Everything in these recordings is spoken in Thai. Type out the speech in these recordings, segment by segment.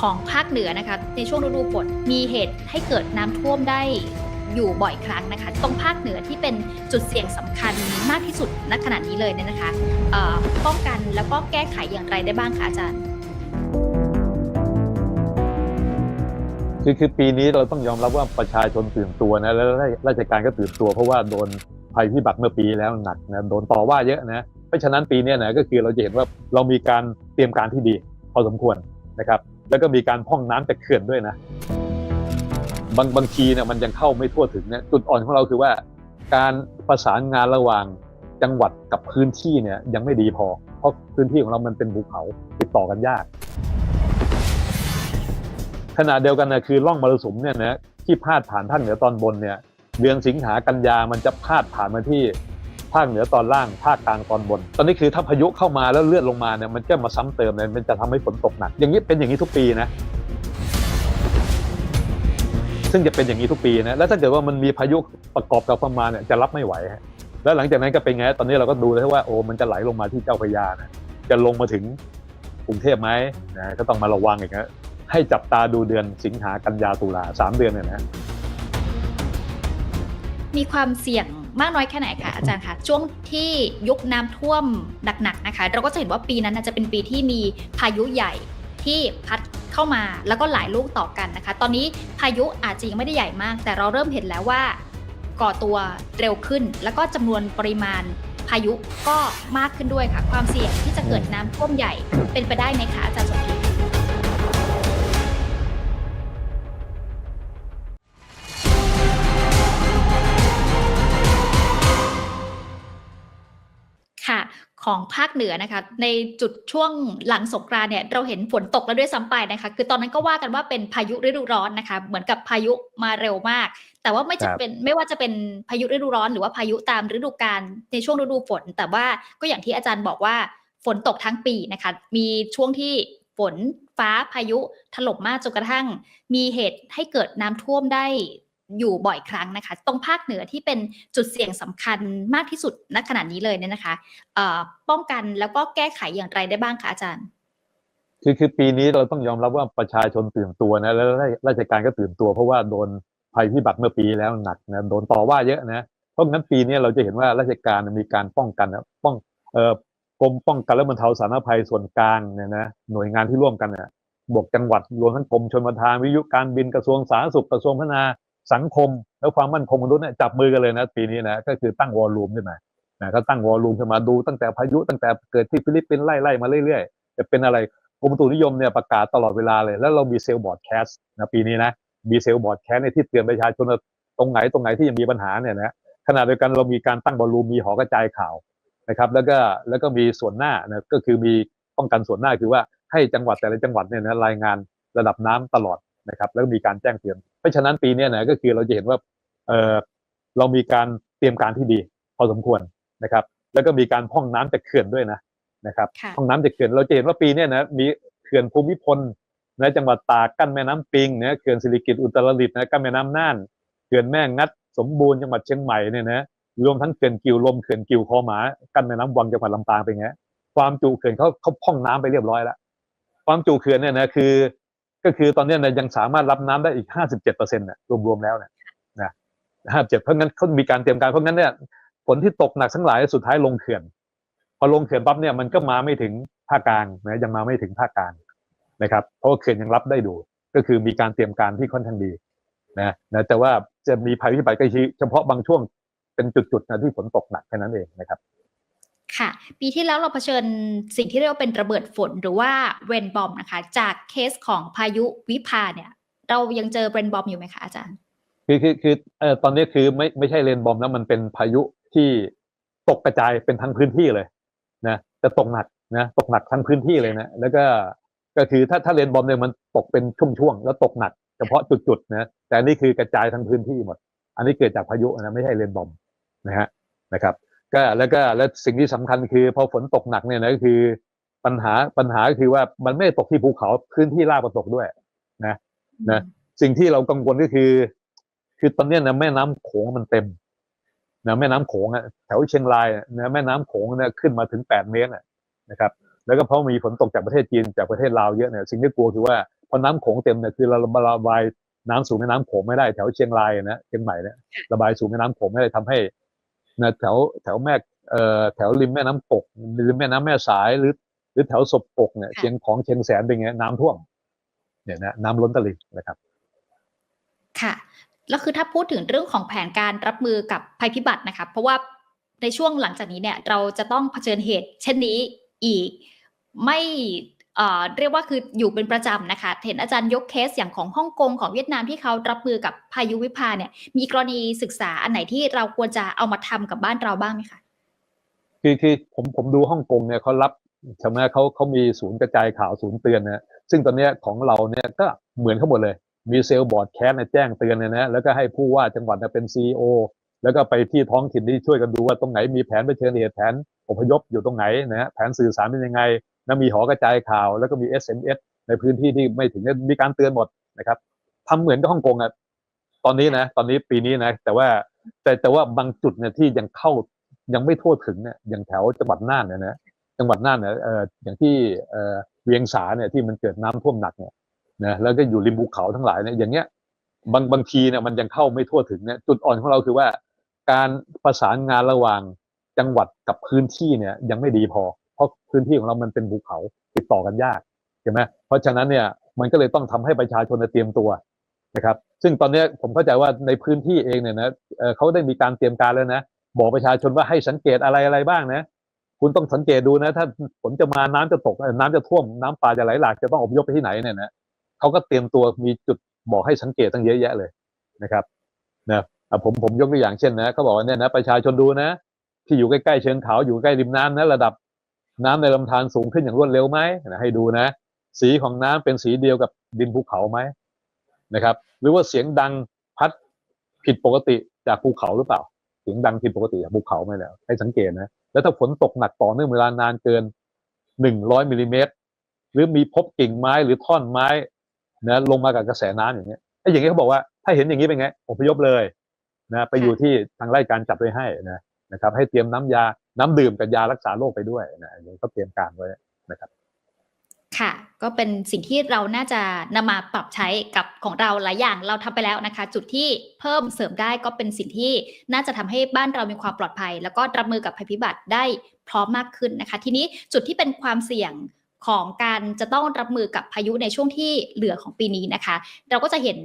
ของภาคเหนือนะคะ ในช่วงฤดูฝนมีเหตุให้เกิดน้ำท่วมได้อยู่บ่อยครั้งนะคะ ตรงภาคเหนือที่เป็นจุดเสี่ยงสำคัญมากที่สุดณขณะนี้เลยเนี่ยนะคะป้องกันแล้วก็แก้ไขอย่างไรได้บ้างคะอาจารย์คือคือปีนี้เราต้องยอมรับว่าประชาชนตื่นตัวนะแล้วราชการก็ตื่นตัว เพราะว่าโดนภัยพิบัติเมื่อปีแล้วหนักนะโดนต่อว่าเยอะนะเพราะฉะนั้นปีนี้นะก็คือเราจะเห็นว่าเรามีการเตรียมการที่ดีพอสมควรนะครับ แล้วก็มีการพ่องน้ำจากเขื่อนด้วยนะ บางบางทีเนี่ยมันยังเข้าไม่ทั่วถึงเนี่ยจุดอ่อนของเราคือว่า การประสานงานระหว่างจังหวัดกับพื้นที่เนี่ยยังไม่ดีพอ เพราะพื้นที่ของเรามันเป็นภูเขาติดต่อกันยากขณะเดียวกันนะคือร่องมรสุมเนี่ยนะที่พาดผ่านภาคเหนือตอนบนเนี่ยเดือนสิงหากันยามันจะพาดผ่านมาที่ ภาคเหนือตอนล่างภาคกลางตอนบน ตอนนี้คือถ้าพายุเข้ามาแล้วเลือดลงมาเนี่ยมันจะมาซ้ำเติมเลยมันจะทำให้ฝนตกหนัก อย่างนี้เป็นอย่างนี้ทุกปีนะซึ่งจะเป็นอย่างนี้ทุกปีนะแล้วถ้าเกิดว่ามันมีพายุประกอบกับประมาณเนี่ยจะรับไม่ไหวแล้วหลังจากนั้นก็เป็นไงตอนนี้เราก็ดูเลยว่าโอ้มันจะไหลลงมาที่เจ้าพยานะจะลงมาถึงกรุงเทพไหมนะก็ต้องมาระวังอีกนะให้จับตาดูเดือนสิงหากันยาตุลาสามเดือนเนี่ยนะมีความเสี่ยง มากน้อยแค่ไหนคะอาจารย์คะช่วงที่ยุคน้ำท่วมหนักๆนะคะ เราก็จะเห็นว่าปีนั้นจะเป็นปีที่มีพายุใหญ่ที่พัดเข้ามาแล้วก็หลายลูกต่อกันนะคะ ตอนนี้พายุอาจจะยังไม่ได้ใหญ่มาก แต่เราเริ่มเห็นแล้วว่าก่อตัวเร็วขึ้น แล้วก็จำนวนปริมาณพายุก็มากขึ้นด้วยค่ะ ความเสี่ยงที่จะเกิดน้ำท่วมใหญ่เป็นไปได้ไหมคะอาจารย์สมคิด ค่ะของภาคเหนือนะคะ ในจุดช่วงหลังสงกรานต์เนี่ยเราเห็นฝนตกแล้วด้วยซ้ำไปนะคะ คือตอนนั้นก็ว่ากันว่าเป็นพายุฤดูร้อนนะคะ เหมือนกับพายุมาเร็วมาก แต่ว่าไม่จะครับเป็นไม่ว่าจะเป็นพายุฤดูร้อน หรือว่าพายุตามฤดูกาลในช่วงฤดูฝน แต่ว่าก็อย่างที่อาจารย์บอกว่าฝนตกทั้งปีนะคะ มีช่วงที่ฝนฟ้าพายุถล่มมากจนกระทั่ง มีเหตุให้เกิดน้ำท่วมได้ อยู่บ่อยครั้งนะคะ ตรงภาคเหนือที่เป็นจุดเสี่ยงสำคัญมากที่สุดณขณะนี้เลยเนี่ยนะคะเอ่อป้องกันแล้วก็แก้ไขอย่างไรได้บ้างคะอาจารย์ คือคือปีนี้เราต้องยอมรับว่าประชาชนตื่นตัวนะแล้วราชการก็ตื่นตัว เพราะว่าโดนภัยพิบัติเมื่อปีแล้วหนักนะโดนต่อว่าเยอะนะเพราะงั้นปีนี้เราจะเห็นว่าราชการมีการป้องกันป้องเอ่อกรมป้องกันและบรรเทาสาธารณภัยส่วนกลางเนี่ยนะหน่วยงานที่ร่วมกันเนี่ยบวกจังหวัดรวมทั้งกรมชลประทานวิทยุการบินกระทรวงสาธารณสุขกระทรวงพัฒนา สังคมและความมั่นคงมนุษย์เนี่ยจับมือกันเลยนะปีนี้นะก็คือตั้งวอลลุ่มขึ้นมานะก็ตั้งวอลลุ่มขึ้นมาดูตั้งแต่พายุตั้งแต่เกิดที่ฟิลิปปินส์ไล่ๆมาเรื่อยๆจะเป็นอะไรกรมตุนิยมเนี่ยประกาศตลอดเวลาเลย แล้วเรามีเซลล์บอร์ดแคสต์นะปีนี้นะมีเซลล์บอร์ดแคสต์ในที่เตือนประชาชนตรงไหนตรงไหนที่ยังมีปัญหาเนี่ยนะขณะเดียวกันเรามีการตั้งบอลลูมมีหอกระจายข่าวนะครับ แล้วก็แล้วก็มีส่วนหน้านะก็คือมีป้องกันส่วนหน้าคือว่าให้จังหวัดแต่ละจังหวัดเนี่ยนะรายงานระดับน้ำตลอด นะครับแล้วก็มีการแจ้งเตือนเพราะฉะนั้นปีเนี้ยนะก็คือเราจะเห็นว่าเออเรามีการเตรียมการที่ดี พอสมควรนะครับ แล้วก็มีการพร่องน้ำจากเขื่อนด้วยนะนะครับค่ะพร่องน้ำจากเขื่อนเราจะเห็นว่าปีเนี้ยนะมีเขื่อนภูมิพลนะจังหวัดตากกั้นแม่น้ำปิงนะเขื่อนสิริกิติ์อุตรดิตถ์นะกั้นแม่น้ำน่านเขื่อนแม่งัดสมบูรณ์จังหวัดเชียงใหม่เนี่ยนะรวมทั้งเขื่อนกิวลมเขื่อนกิวคอหมากั้นแม่น้ำวังจังหวัดลำปางเป็นไงความจุเขื่อนเขาเขาพร่องน้ำไปเรียบร้อยแล้วความจุเขื่อนเนี่ยนะคือ ก็คือตอนนี้ยนะยังสามารถรับน้ำได้อีกห้าสิบเจ็ดเปอร์เซ็นต์นะรวมๆแล้วเนี่ยนะห้าเจ็ดเพราะงั้นเขามีการเตรียมการเพราะงั้นเนี่ยฝนที่ตกหนักทั้งหลายสุดท้ายลงเขื่อน พอลงเขื่อนปั๊บเนี่ยมันก็มาไม่ถึงภาคกลางนะยังมาไม่ถึงภาคกลางนะครับ เพราะเขื่อนยังรับได้ดู ก็คือมีการเตรียมการที่ค่อนข้างดีนะนะแต่ว่าจะมีภัยพิบัติก็เฉพาะบางช่วงเป็นจุดๆนะที่ฝนตกหนักแค่นั้นเองนะครับ ค่ะ ปีที่แล้วเราเผชิญสิ่งที่เรียกว่าเป็นระเบิดฝนหรือว่าเรนบอมนะคะ จากเคสของพายุวิภาเนี่ย เรายังเจอเรนบอมอยู่ไหมคะอาจารย์ คือคือคือเอ่อตอนนี้คือไม่ไม่ใช่เรนบอมแล้วมันเป็นพายุที่ตกกระจายเป็นทั้งพื้นที่เลยนะจะตกหนักนะตกหนักทั้งพื้นที่เลยนะแล้วก็ก็คือถ้าถ้าเรนบอมเนี่ยมันตกเป็นช่วงๆแล้วตกหนักเฉพาะจุดๆนะแต่นี่คือกระจายทั้งพื้นที่หมด อันนี้เกิดจากพายุนะไม่ใช่เรนบอมนะฮะนะครับ ก็แล้วก็แล้วสิ่งที่สำคัญคือพอฝนตกหนักเนี่ยนะก็คือปัญหาปัญหาก็คือว่ามันไม่ได้ตกที่ภูเขาพื้นที่ราบก็ตกด้วยนะสิ่งที่เรากังวลก็คือ คือตอนเนี้ยนะแม่น้ำโขงมันเต็มนะแม่น้ำโขงอะแถวเชียงรายอะนะแม่น้ำโขงเนี่ยขึ้นมาถึงแปดเมตรอะนะครับ แล้วก็เพราะมีฝนตกจากประเทศจีนจากประเทศลาวเยอะเนี่ยสิ่งที่กลัวคือว่าพอน้ำโขงเต็มเนี่ยคือเราระบายน้ำสู่แม่น้ำโขงไม่ได้แถวเชียงรายนะเชียงใหม่เนี่ยระบายสู่แม่น้ำโขงไม่ได้ทำให้ นะแถวแถวแม่เอ่อแถวริมแม่น้ำกกริมแม่น้ำแม่สายหรือ หรือแถวศพปกเนี่ยค่ะเชียงของเชียงแสนเป็นไงน้ำท่วมเนี่ยนะน้ำล้นตลิ่งนะครับค่ะแล้วคือถ้าพูดถึงเรื่องของแผนการรับมือกับภัยพิบัตินะคะเพราะว่าในช่วงหลังจากนี้เนี่ยเราจะต้องเผชิญเหตุเช่นนี้อีกไม่ เรียกว่าคืออยู่เป็นประจำนะคะ เห็นอาจารย์ยกเคสอย่างของฮ่องกงของเวียดนามที่เขารับมือกับพายุวิภาเนี่ย มีกรณีศึกษาอันไหนที่เราควรจะเอามาทำกับบ้านเราบ้างไหมคะคือคือผมผมดูฮ่องกงเนี่ยเขารับใช่ไหมเขาเขามีศูนย์กระจายข่าวศูนย์เตือนนะซึ่งตอนนี้ของเราเนี่ยก็เหมือนเขาหมดเลย มีเซลล์บอร์ดแคสเนี่ยแจ้งเตือนเนี่ยนะแล้วก็ให้ผู้ว่าจังหวัดเป็นซีอแล้วก็ไปที่ท้องถิ่นที่ช่วยกันดูว่าตรงไหนมีแผนเผชิญเหตุแผนอพยพอยู่ตรงไหนนะฮะแผนสื่อสารเป็นยังไง นะมีหอกระจายข่าวแล้วก็มี SMS ในพื้นที่ที่ไม่ถึงนี่มีการเตือนหมดนะครับทำเหมือนกับฮ่องกงอะตอนนี้นะ ตอนนี้ปีนี้นะ แต่ว่าแต่แต่ว่าบางจุดเนี่ยที่ยังเข้ายังไม่ทั่วถึงเนี่ยอย่างแถวจังหวัดน่านเนี่ยนะจังหวัดน่านเนี่ยเอ่ออย่างที่เอ่อเวียงสาเนี่ยที่มันเกิดน้ำท่วมหนักเนี่ยนะแล้วก็อยู่ริมภูเขาทั้งหลายเนี่ยอย่างเงี้ยบางบางทีเนี่ยมันยังเข้าไม่ทั่วถึงเนี่ยจุดอ่อนของเราคือว่า การประสานงานระหว่างจังหวัดกับพื้นที่เนี่ยยังไม่ดีพอ เพราะพื้นที่ของเรามันเป็นภูเขาติดต่อกันยากใช่ไหมเพราะฉะนั้นเนี่ยมันก็เลยต้องทำให้ประชาชนเตรียมตัวนะครับ ซึ่งตอนนี้ผมเข้าใจว่าในพื้นที่เองเนี่ยนะเขาได้มีการเตรียมการแล้วนะ บอกประชาชนว่าให้สังเกตอะไรอะไรบ้างนะ คุณต้องสังเกตดูนะ ถ้าฝนจะมาน้ำจะตกน้ำจะท่วมน้ำป่าจะไหลหลากจะต้องอพยพไปที่ไหนเนี่ยนะเขาก็เตรียมตัวมีจุดบอกให้สังเกตตั้งเยอะแยะเลยนะครับนะผมผมยกตัวอย่างเช่นนะเขาบอกว่าเนี่ยนะประชาชนดูนะ ที่อยู่ใกล้ๆเชิงเขาอยู่ใกล้ริมน้ำนะระดับ น้ำในลำธารสูงขึ้นอย่างรวดเร็วไหมนะให้ดูนะ สีของน้ำเป็นสีเดียวกับดินภูเขาไหมนะครับ หรือว่าเสียงดังพัดผิดปกติจากภูเขาหรือเปล่า เสียงดังผิดปกติจากภูเขาไหมแล้วให้สังเกตนะแล้วถ้าฝนตกหนักต่อเนื่องเวลานานเกินหนึ่งร้อยมิลลิเมตรหรือมีพบกิ่งไม้หรือท่อนไม้นะลงมากับกระแสน้ำอย่างเงี้ยไอ้อย่างเงี้ยเขาบอกว่าถ้าเห็นอย่างนี้เป็นไงอพยพเลยนะไปอยู่ที่ทางไร่การจัดไว้ให้นะนะครับ ให้เตรียมน้ำยา น้ำดื่มกับยารักษาโรคไปด้วยนะอันนี้เขาเตรียมการไว้นะครับ ค่ะ ก็เป็นสิ่งที่เราน่าจะนำมาปรับใช้กับของเราหลายอย่างเราทำไปแล้วนะคะ จุดที่เพิ่มเสริมได้ก็เป็นสิ่งที่น่าจะทำให้บ้านเรามีความปลอดภัย แล้วก็รับมือกับภัยพิบัติได้พร้อมมากขึ้นนะคะ ทีนี้จุดที่เป็นความเสี่ยงของการจะต้องรับมือกับพายุในช่วงที่เหลือของปีนี้นะคะ เราก็จะเห็น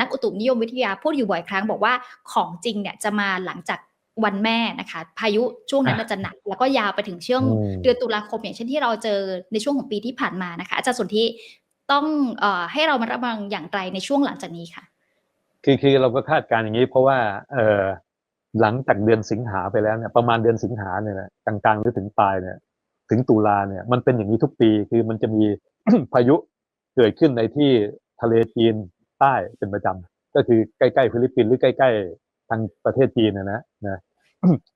นักอุตุนิยมวิทยาพูดอยู่บ่อยครั้ง บอกว่าของจริงเนี่ยจะมาหลังจาก วันแม่นะคะ พายุช่วงนั้นน่ะจะหนัก แล้วก็ยาวไปถึงช่วงอืมเดือนตุลาคม อย่างเช่นที่เราเจอในช่วงของปีที่ผ่านมานะคะ อาจารย์สนธิต้องเอ่อให้เรามาระวังอย่างไรในช่วงหลังจากนี้ค่ะ คือคือเราก็คาดการณ์อย่างนี้ เพราะว่าเออหลังจากเดือนสิงหาไปแล้วเนี่ยประมาณเดือนสิงหาเนี่ยนะกลางๆหรือถึงปลายเนี่ย ถึงตุลาเนี่ยมันเป็นอย่างนี้ทุกปีคือมันจะมีพายุเกิดขึ้นในที่ทะเลจีนใต้เป็นประจำก็คือใกล้ๆฟิลิปปินส์หรือใกล้ ๆ ทางประเทศจีนนะนะนะ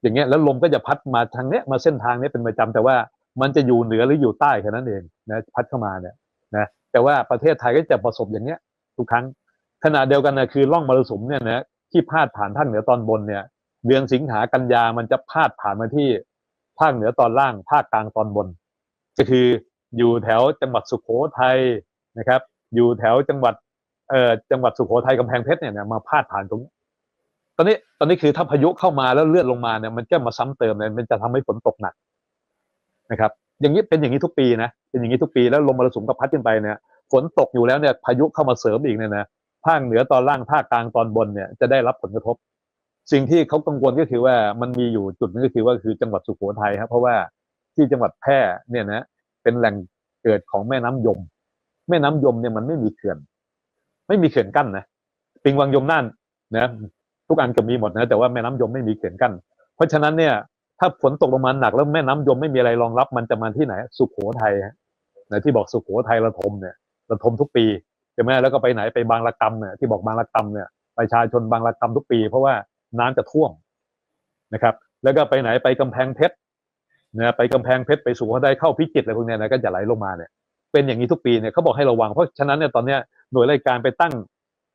อย่างเงี้ยแล้วลมก็จะพัดมาทางเนี้ยมาเส้นทางเนี้ยเป็นประจำแต่ว่ามันจะอยู่เหนือหรืออยู่ใต้แค่นั้นเองนะพัดเข้ามาเนี่ยนะแต่ว่าประเทศไทยก็จะประสบอย่างเงี้ยทุกครั้งขณะเดียวกันนะคือร่องมรสุมเนี่ยนะที่พาดผ่านภาคเหนือตอนบนเนี่ยเดือนสิงหากันยามันจะพาดผ่านมาที่ภาคเหนือตอนล่าง ภาคกลางตอนบน ก็คืออยู่แถวจังหวัดสุโขทัยนะครับ อยู่แถวจังหวัดเอ่อจังหวัดสุโขทัยกำแพงเพชรเนี่ยนะมาพาดผ่านตรง ตอนนี้ตอนนี้คือถ้าพายุเข้ามาแล้วเลื่อนลงมาเนี่ยมันก็มาซ้ำเติมเนี่ยมันจะทำให้ฝนตกหนักนะครับ อย่างนี้เป็นอย่างนี้ทุกปีนะเป็นอย่างนี้ทุกปีแล้วลมมรสุมกับพัดขึ้นไปเนี่ยฝนตกอยู่แล้วเนี่ยพายุเข้ามาเสริมอีกเนี่ยนะภาคเหนือตอนล่างภาคกลางตอนบนเนี่ยจะได้รับผลกระทบ สิ่งที่เขากังวลก็คือว่ามันมีอยู่จุดนึงก็คือว่าคือจังหวัดสุโขทัยครับเพราะว่าที่จังหวัดแพร่เนี่ยนะเป็นแหล่งเกิดของแม่น้ำยม แม่น้ำยมเนี่ยมันไม่มีเขื่อน ไม่มีเขื่อนกั้นนะปิงวังยมน่านนะ ทุกอันก็มีหมดนะแต่ว่าแม่น้ำยมไม่มีเขื่อนกั้นเพราะฉะนั้นเนี่ย ถ้าฝนตกลงมาหนักแล้วแม่น้ำยมไม่มีอะไรรองรับมันจะมาที่ไหน สุโขทัยฮะนะที่บอกสุโขทัยระทมเนี่ยระทมทุกปีใช่ไหมแล้วก็ไปไหนไปบางละกำเนี่ยที่บอกบางละกำเนี่ยประชาชนบางละกำทุกปี เพราะว่าน้ำจะท่วมนะครับ แล้วก็ไปไหนไปกำแพงเพชรนะไปกำแพงเพชรไปสุโขทัยเข้าพิจิตรอะไรพวกเนี้ยนะก็จะไหลลงมาเนี่ยเป็นอย่างนี้ทุกปีเนี่ยเขาบอกให้ระวังเพราะฉะนั้นเนี่ยตอนเนี้ยหน่วยราชการไปตั้ง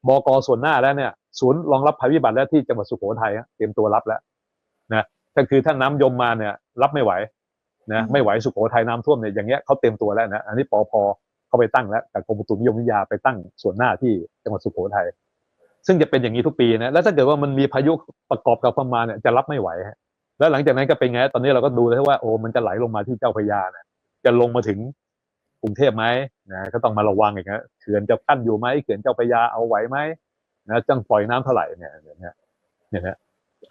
บกส่วนหน้าแล้วเนี่ยศูนย์รองรับภัยพิบัติแล้วที่จังหวัดสุโขทัยฮะเตรียมตัวรับแล้วนะก็คือถ้าน้ำยมมาเนี่ย รับไม่ไหวนะไม่ไหวสุโขทัยน้ำท่วมเนี่ยอย่างเงี้ยเขาเตรียมตัวแล้วนะอันนี้ปอพเข้าไปตั้งแล้วจากกรมอุตุนิยมวิทยาไปตั้งส่วนหน้าที่จังหวัดสุโขทัยซึ่งจะเป็นอย่างนี้ทุกปีนะแล้วถ้าเกิดว่ามันมีพายุประกอบกับประมาณเนี่ยจะรับไม่ไหวฮะแล้วหลังจากนั้นก็เป็นไงตอนนี้เราก็ดูแล้วว่าโอ้มันจะไหลลงมาที่เจ้าพระยานะจะลงมาถึง กรุงเทพไหมนะก็ต้องมาระวังอีกนะเขื่อนจะกั้นอยู่ไหมเขื่อนเจ้าพระยาเอาไหวไหมนะจังปล่อยน้ำเท่าไหร่เนี่ยเนี่ยเนี่ยนะ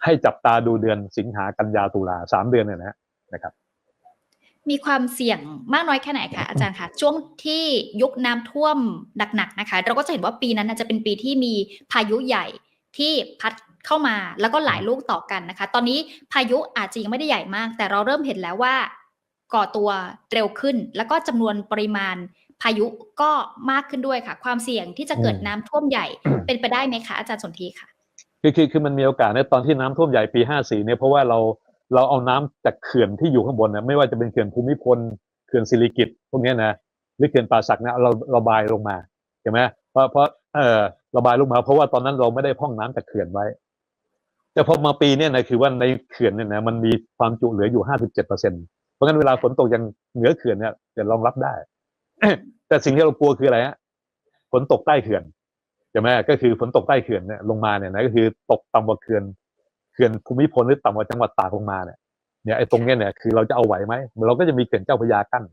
ให้จับตาดูเดือนสิงหากันยาตุลาสามเดือนเนี่ยนะนะครับ มีความเสี่ยงมากน้อยแค่ไหนคะอาจารย์คะช่วงที่ยุคน้ำท่วมหนักๆนะคะ เราก็จะเห็นว่าปีนั้นน่ะจะเป็นปีที่มีพายุใหญ่ที่พัดเข้ามาแล้วก็หลายลูกต่อกันนะคะ ตอนนี้พายุอาจจะยังไม่ได้ใหญ่มาก แต่เราเริ่มเห็นแล้วว่า ก่อตัวเร็วขึ้น แล้วก็จำนวนปริมาณพายุก็มากขึ้นด้วยค่ะ ความเสี่ยงที่จะเกิดอืมน้ำท่วมใหญ่เป็นไปได้ไหมคะอาจารย์สนธิค่ะคือคือคือมันมีโอกาสในตอนที่น้ำท่วมใหญ่ปีห้าสี่เนี่ยเพราะว่าเราเราเอาน้ำจากเขื่อนที่อยู่ข้างบนนะไม่ว่าจะเป็นเขื่อนภูมิพลเขื่อนศิริกิตพวกเนี้ยนะหรือเขื่อนป่าสักเนี่ยเราระบายลงมาใช่ไหมเพราะเพราะเออระบายลงมา เพราะว่าตอนนั้นเราไม่ได้พร่องน้ำจากเขื่อนไว้ แต่พอมาปีเนี่ยนะคือว่าในเขื่อนเนี่ยนะมันมีความจุเหลืออยู่ห้าสิบเจ็ดเปอร์เซ็น เพราะงั้นเวลาฝนตกยังเหนือเขื่อนเนี่ยจะรองรับได้ แต่สิ่งที่เรากลัวคืออะไรฮะฝนตกใต้เขื่อนใช่ไหมก็คือฝนตกใต้เขื่อนเนี่ยลงมาเนี่ยนะก็คือตกต่ำกว่าเขื่อนเขื่อนภูมิพลหรือต่ำกว่าจังหวัดตากลงมาเนี่ยเนี่ยไอ้ตรงเนี้ยเนี่ยคือเราจะเอาไหวไหมเราก็จะมีเขื่อนเจ้าพระยากั้น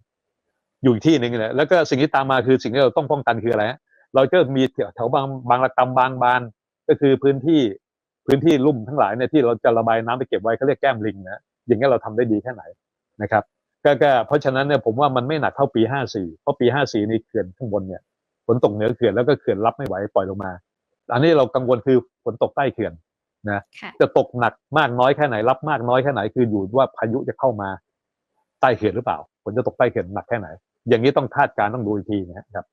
อยู่อีกที่หนึ่งเนี่ยแล้วก็สิ่งที่ตามมาคือสิ่งที่เราต้องป้องกันคืออะไรฮะเราก็มีแถวบางบางระกำบางบาน ก็คือพื้นที่พื้นที่ลุ่มทั้งหลายเนี่ยที่เราจะระบายน้ำไปเก็บไว้เขาเรียกแก้มลิงนะอย่างนี้ยเราทำได้ดีแค่ไหน นะครับก็ก็เพราะฉะนั้นเนี่ยผมว่ามันไม่หนักเท่าปีห้าสี่เพราะปีห้าสี่นี่เขื่อนข้างบนเนี่ยฝนตกเหนือเขื่อนแล้วก็เขื่อนรับไม่ไหวปล่อยลงมา อันนี้เรากังวลคือฝนตกใต้เขื่อนนะค่ะจะตกหนักมากน้อยแค่ไหนรับมากน้อยแค่ไหนคืออยู่ว่าพายุจะเข้ามาใต้เขื่อนหรือเปล่าฝนจะตกใต้เขื่อนหนักแค่ไหน อย่างนี้ต้องคาดการณ์ต้องดูอีกทีนะครับ